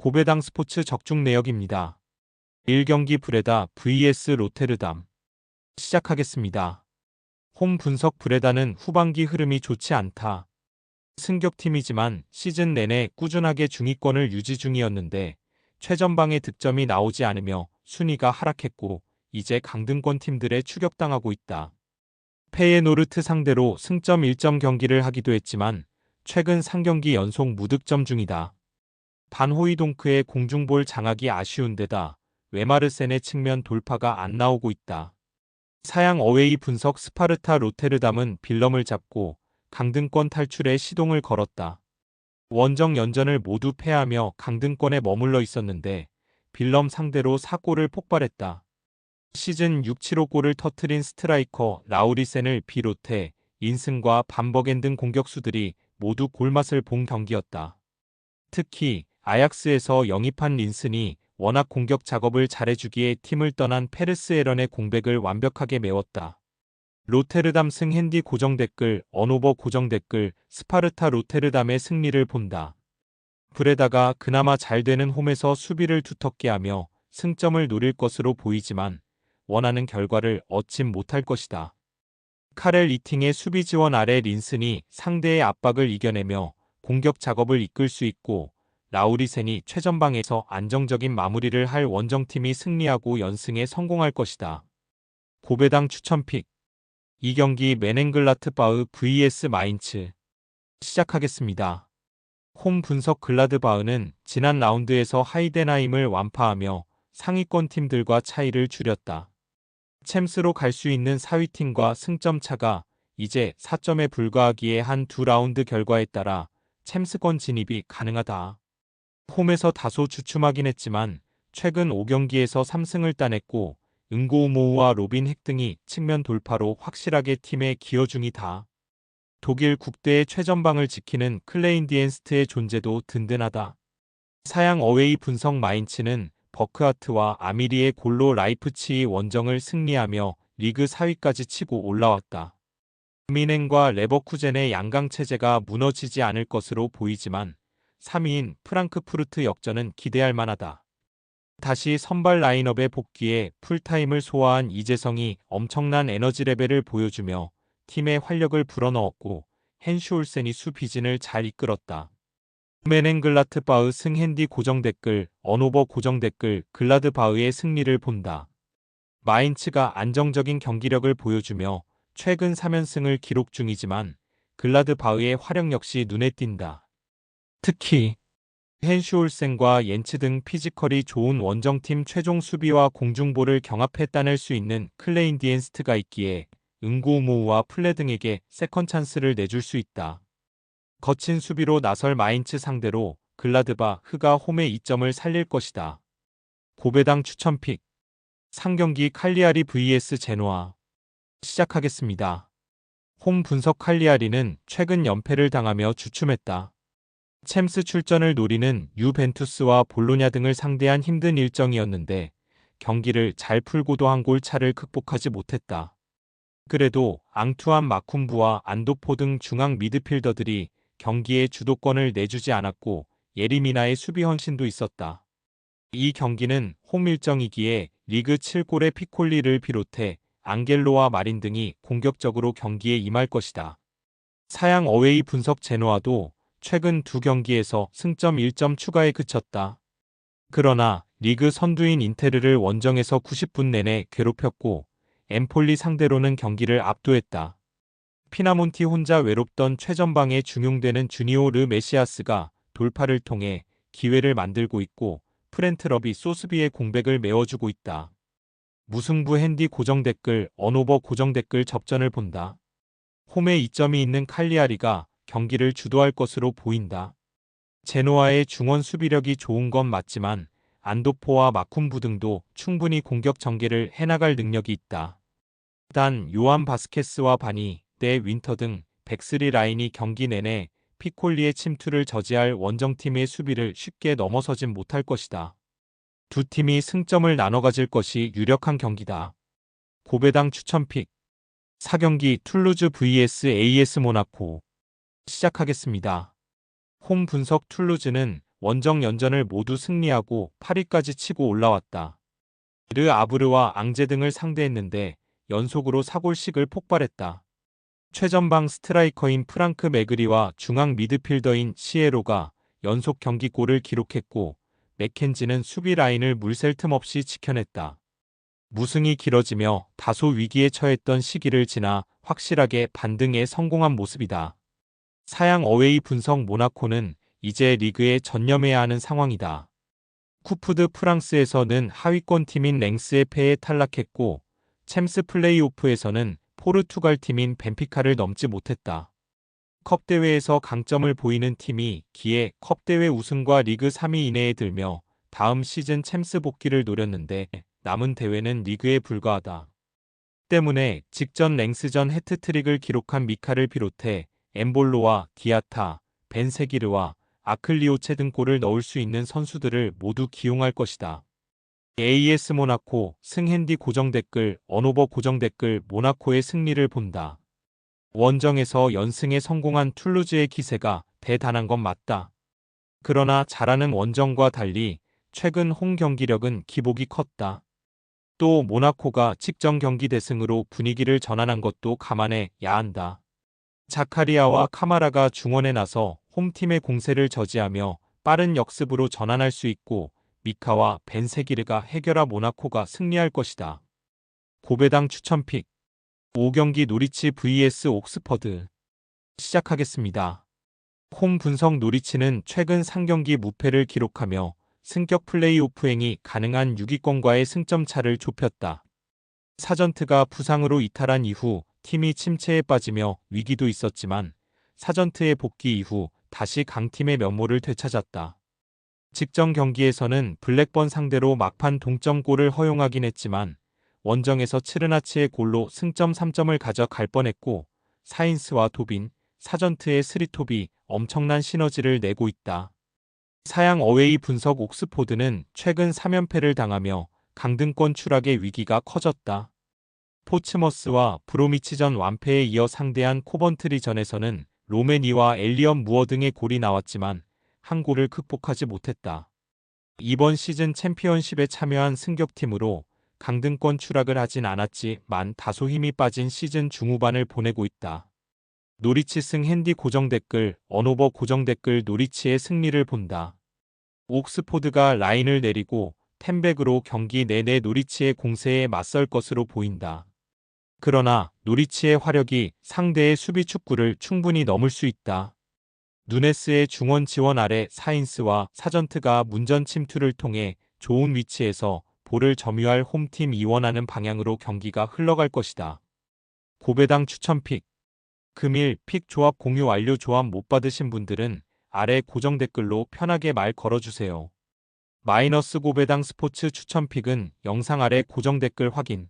고배당 스포츠 적중 내역입니다. 1경기 브레다 vs 로테르담. 시작하겠습니다. 홈 분석 브레다는 후반기 흐름이 좋지 않다. 승격팀이지만 시즌 내내 꾸준하게 중위권을 유지 중이었는데 최전방의 득점이 나오지 않으며 순위가 하락했고 이제 강등권 팀들에 추격당하고 있다. 페예노르트 상대로 승점 1점 경기를 하기도 했지만 최근 3경기 연속 무득점 중이다. 반호이동크의 공중볼 장악이 아쉬운 데다 웨마르센의 측면 돌파가 안 나오고 있다. 사양 어웨이 분석 스파르타 로테르담은 빌럼을 잡고 강등권 탈출에 시동을 걸었다. 원정 연전을 모두 패하며 강등권에 머물러 있었는데 빌럼 상대로 4골을 폭발했다. 시즌 6-7-5골을 터트린 스트라이커 라우리센을 비롯해 인승과 반버겐 등 공격수들이 모두 골맛을 본 경기였다. 특히 아약스에서 영입한 린슨이 워낙 공격 작업을 잘해주기에 팀을 떠난 페르스 에런의 공백을 완벽하게 메웠다. 로테르담 승 핸디 고정 댓글, 언오버 고정 댓글, 스파르타 로테르담의 승리를 본다. 브레다가 그나마 잘 되는 홈에서 수비를 두텁게 하며 승점을 노릴 것으로 보이지만 원하는 결과를 얻진 못할 것이다. 카렐 이팅의 수비 지원 아래 린슨이 상대의 압박을 이겨내며 공격 작업을 이끌 수 있고 라우리센이 최전방에서 안정적인 마무리를 할 원정팀이 승리하고 연승에 성공할 것이다. 고배당 추천픽 이 경기 메넨글라트바흐 vs 마인츠 시작하겠습니다. 홈 분석 글라드바흐는 지난 라운드에서 하이덴하임을 완파하며 상위권 팀들과 차이를 줄였다. 챔스로 갈 수 있는 4위 팀과 승점 차가 이제 4점에 불과하기에 한 두 라운드 결과에 따라 챔스권 진입이 가능하다. 홈에서 다소 주춤하긴 했지만 최근 5경기에서 3승을 따냈고 은고우모우와 로빈 핵 등이 측면 돌파로 확실하게 팀에 기여 중이다. 독일 국대의 최전방을 지키는 클레인 디엔스트의 존재도 든든하다. 사양 어웨이 분석 마인츠는 버크하트와 아미리의 골로 라이프치히 원정을 승리하며 리그 4위까지 치고 올라왔다. 미넨과 레버쿠젠의 양강 체제가 무너지지 않을 것으로 보이지만 3위인 프랑크푸르트 역전은 기대할 만하다. 다시 선발 라인업에 복귀해 풀타임을 소화한 이재성이 엄청난 에너지 레벨을 보여주며 팀의 활력을 불어넣었고 헨슈올센이 수비진을 잘 이끌었다. 메넨글라트바흐 승핸디 고정 댓글, 언오버 고정 댓글, 글라드바흐의 승리를 본다. 마인츠가 안정적인 경기력을 보여주며 최근 3연승을 기록 중이지만 글라드바흐의 활약 역시 눈에 띈다. 특히 헨슈올센과 옌츠 등 피지컬이 좋은 원정팀 최종 수비와 공중볼을 경합해 따낼 수 있는 클레인 디엔스트가 있기에 응고우모우와 플레 등에게 세컨 찬스를 내줄 수 있다. 거친 수비로 나설 마인츠 상대로 글라드바 흐가 홈의 이점을 살릴 것이다. 고배당 추천픽 상경기 칼리아리 vs 제노아 시작하겠습니다. 홈 분석 칼리아리는 최근 연패를 당하며 주춤했다. 챔스 출전을 노리는 유벤투스와 볼로냐 등을 상대한 힘든 일정이었는데 경기를 잘 풀고도 한 골 차를 극복하지 못했다. 그래도 앙투안 마쿰부와 안도포 등 중앙 미드필더들이 경기에 주도권을 내주지 않았고 예리미나의 수비 헌신도 있었다. 이 경기는 홈 일정이기에 리그 7골의 피콜리를 비롯해 앙겔로와 마린 등이 공격적으로 경기에 임할 것이다. 사양 어웨이 분석 제노아도 최근 두 경기에서 승점 1점 추가에 그쳤다. 그러나 리그 선두인 인테르를 원정에서 90분 내내 괴롭혔고 엠폴리 상대로는 경기를 압도했다. 피나몬티 혼자 외롭던 최전방에 중용되는 주니오 르 메시아스가 돌파를 통해 기회를 만들고 있고 프렌트럽이 소스비의 공백을 메워주고 있다. 무승부 핸디 고정 댓글, 언오버 고정 댓글 접전을 본다. 홈에 이점이 있는 칼리아리가 경기를 주도할 것으로 보인다. 제노아의 중원 수비력이 좋은 건 맞지만 안도포와 마쿰부 등도 충분히 공격 전개를 해나갈 능력이 있다. 단 요한 바스케스와 바니, 데 윈터 등 백스리 라인이 경기 내내 피콜리의 침투를 저지할 원정팀의 수비를 쉽게 넘어서진 못할 것이다. 두 팀이 승점을 나눠 가질 것이 유력한 경기다. 고배당 추천픽 4경기 툴루즈 vs AS 모나코 시작하겠습니다. 홈 분석 툴루즈는 원정 연전을 모두 승리하고 8위까지 치고 올라왔다. 르 아브르와 앙제 등을 상대했는데 연속으로 사골씩을 폭발했다. 최전방 스트라이커인 프랑크 메그리와 중앙 미드필더인 시에로가 연속 경기골을 기록했고 맥켄지는 수비 라인을 물샐 틈 없이 지켜냈다. 무승이 길어지며 다소 위기에 처했던 시기를 지나 확실하게 반등에 성공한 모습이다. 사양 어웨이 분석 모나코는 이제 리그에 전념해야 하는 상황이다. 쿠프드 프랑스에서는 하위권 팀인 랭스의 패에 탈락했고 챔스 플레이오프에서는 포르투갈 팀인 벤피카를 넘지 못했다. 컵 대회에서 강점을 보이는 팀이 기에 컵 대회 우승과 리그 3위 이내에 들며 다음 시즌 챔스 복귀를 노렸는데 남은 대회는 리그에 불과하다. 때문에 직전 랭스전 해트트릭을 기록한 미카를 비롯해 엠볼로와 디아타, 벤세기르와 아클리오체 등 골을 넣을 수 있는 선수들을 모두 기용할 것이다. AS 모나코 승핸디 고정 댓글 언오버 고정 댓글 모나코의 승리를 본다. 원정에서 연승에 성공한 툴루즈의 기세가 대단한 건 맞다. 그러나 잘하는 원정과 달리 최근 홈 경기력은 기복이 컸다. 또 모나코가 직전 경기 대승으로 분위기를 전환한 것도 감안해야 한다. 자카리아와 카마라가 중원에 나서 홈팀의 공세를 저지하며 빠른 역습으로 전환할 수 있고 미카와 벤세기르가 해결하 모나코가 승리할 것이다. 고배당 추천픽 5경기 노리치 vs 옥스퍼드 시작하겠습니다. 홈 분석 노리치는 최근 3경기 무패를 기록하며 승격 플레이오프 행이 가능한 6위권과의 승점 차를 좁혔다. 사전트가 부상으로 이탈한 이후 팀이 침체에 빠지며 위기도 있었지만 사전트의 복귀 이후 다시 강팀의 면모를 되찾았다. 직전 경기에서는 블랙번 상대로 막판 동점골을 허용하긴 했지만 원정에서 츠르나치의 골로 승점 3점을 가져갈 뻔했고 사인스와 도빈, 사전트의 스리톱이 엄청난 시너지를 내고 있다. 사양 어웨이 분석 옥스포드는 최근 3연패를 당하며 강등권 추락의 위기가 커졌다. 포츠머스와 브로미치전 완패에 이어 상대한 코번트리전에서는 로메니와 엘리엄 무어 등의 골이 나왔지만 한 골을 극복하지 못했다. 이번 시즌 챔피언십에 참여한 승격팀으로 강등권 추락을 하진 않았지만 다소 힘이 빠진 시즌 중후반을 보내고 있다. 노리치 승 핸디 고정 댓글, 언오버 고정 댓글 노리치의 승리를 본다. 옥스포드가 라인을 내리고 템백으로 경기 내내 노리치의 공세에 맞설 것으로 보인다. 그러나 노리치의 화력이 상대의 수비 축구를 충분히 넘을 수 있다. 누네스의 중원 지원 아래 사인스와 사전트가 문전 침투를 통해 좋은 위치에서 볼을 점유할 홈팀 이원하는 방향으로 경기가 흘러갈 것이다. 고배당 추천픽 금일 픽 조합 공유 완료 조합 못 받으신 분들은 아래 고정 댓글로 편하게 말 걸어주세요. 마이너스 고배당 스포츠 추천픽은 영상 아래 고정 댓글 확인.